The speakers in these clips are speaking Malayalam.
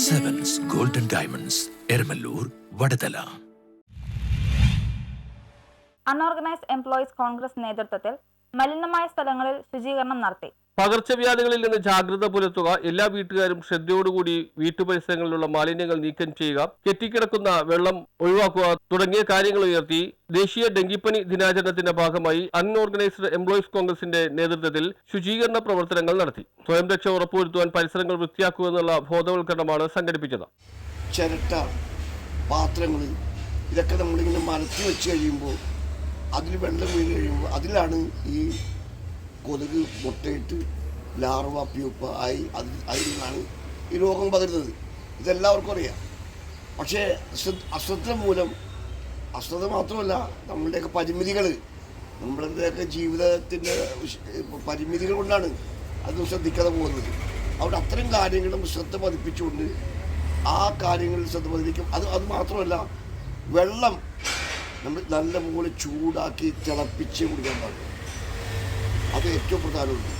Sevens golden diamonds Eramallur Vadathala unorganised employees Congress നേതൃത്വത്തിൽ മലിനമായ സ്ഥലങ്ങളിൽ ശുചീകരണം നടത്തി. പകർച്ചവ്യാധികളിൽ നിന്ന് ജാഗ്രത പുലർത്തുക എല്ലാ വീട്ടുകാരും ശ്രദ്ധയോടുകൂടി വീട്ടുപരിസരങ്ങളിലുള്ള മാലിന്യങ്ങൾ നീക്കം ചെയ്യുക കെട്ടിക്കിടക്കുന്ന വെള്ളം ഒഴിവാക്കുക തുടങ്ങിയ കാര്യങ്ങൾ ഉയർത്തി ദേശീയ ഡെങ്കിപ്പനി ദിനാചരണത്തിന്റെ ഭാഗമായി അൺഓർഗനൈസ്ഡ് എംപ്ലോയീസ് കോൺഗ്രസിന്റെ നേതൃത്വത്തിൽ ശുചീകരണ പ്രവർത്തനങ്ങൾ നടത്തി. സ്വയം രക്ഷ ഉറപ്പുവരുത്തുവാൻ പരിസരങ്ങൾ വൃത്തിയാക്കുക എന്നുള്ള ബോധവൽക്കരണമാണ് സംഘടിപ്പിച്ചത്. ചിരട്ട പാത്രങ്ങൾ ഇതൊക്കെ നമ്മളിങ്ങനെ മരത്തി വെച്ച് കഴിയുമ്പോൾ അതിൽ വെള്ളം വീണ് കഴിയുമ്പോൾ അതിലാണ് ഈ കൊതുക് മുട്ടയിട്ട് ലാർവ പ്യൂപ്പ ആയി അതിൽ അതിൽ നിന്നാണ് ഈ രോഗം പകരുന്നത്. ഇതെല്ലാവർക്കും അറിയാം. പക്ഷേ അശ്രദ്ധ മൂലം അശ്രദ്ധ മാത്രമല്ല നമ്മളുടെയൊക്കെ പരിമിതികൾ നമ്മളുടെയൊക്കെ ജീവിതത്തിന്റെ പരിമിതികൾ കൊണ്ടാണ് അത് ശ്രദ്ധിക്കാതെ പോകുന്നത്. അവിടെ അത്തരം കാര്യങ്ങളും ശ്രദ്ധ പതിപ്പിച്ചുകൊണ്ട് ആ കാര്യങ്ങളിൽ ശ്രദ്ധ പതിപ്പിക്കും. അത് അത് മാത്രമല്ല വെള്ളം നമ്മൾ നല്ലപോലെ ചൂടാക്കി തിളപ്പിച്ച് കുടിക്കാൻ പാടില്ല. അത് ഏറ്റവും പ്രധാനമുണ്ട്.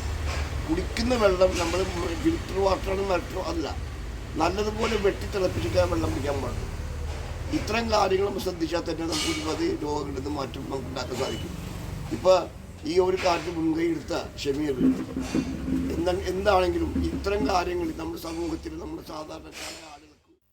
കുടിക്കുന്ന വെള്ളം നമ്മൾ ഫിൽറ്റർ വാട്ടറാണ് മറ്റോ അല്ല നല്ലതുപോലെ വെട്ടി തിളപ്പിച്ചിട്ട് വെള്ളം കുടിക്കാൻ പാടില്ല. ഇത്തരം കാര്യങ്ങൾ നമ്മൾ ശ്രദ്ധിച്ചാൽ തന്നെ നമുക്ക് ഒരുപാട് രോഗങ്ങളിൽ നിന്ന് മാറ്റം നമുക്ക് ഉണ്ടാക്കാൻ സാധിക്കും. ഇപ്പോൾ ഈ ഒരു കാറ്റ് മുൻകൈ എടുത്ത ഷമീർ എന്താ എന്താണെങ്കിലും ഇത്തരം കാര്യങ്ങൾ നമ്മുടെ സമൂഹത്തിൽ നമ്മുടെ സാധാരണക്കാരായ ആളുകൾക്ക്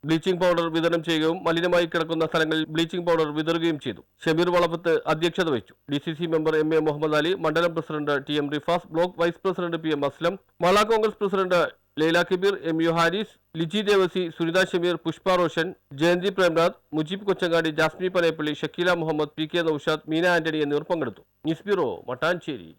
ബ്ലീച്ചിംഗ് പൗഡർ വിതരണം ചെയ്യുകയും മലിനമായി കിടക്കുന്ന സ്ഥലങ്ങളിൽ ബ്ലീച്ചിംഗ് പൗഡർ വിതറുകയും ചെയ്തു. ഷമീർ വളപ്പത്ത് അധ്യക്ഷത വഹിച്ചു. D C C member M A Muhammad Ali മണ്ഡലം president T M Rifas block vice president P M Aslam Mala Congress president Laila Kabeer M U Haris Liji Devasi Sunitha Shameer Pushpa Roshan Jayanthi Premnath Mujeeb Kochangadi Jasmi Panayappally Shakeela Muhammad P K Noushad Meena Antony എന്നിവർ പങ്കെടുത്തു. News bureau Mattancherry.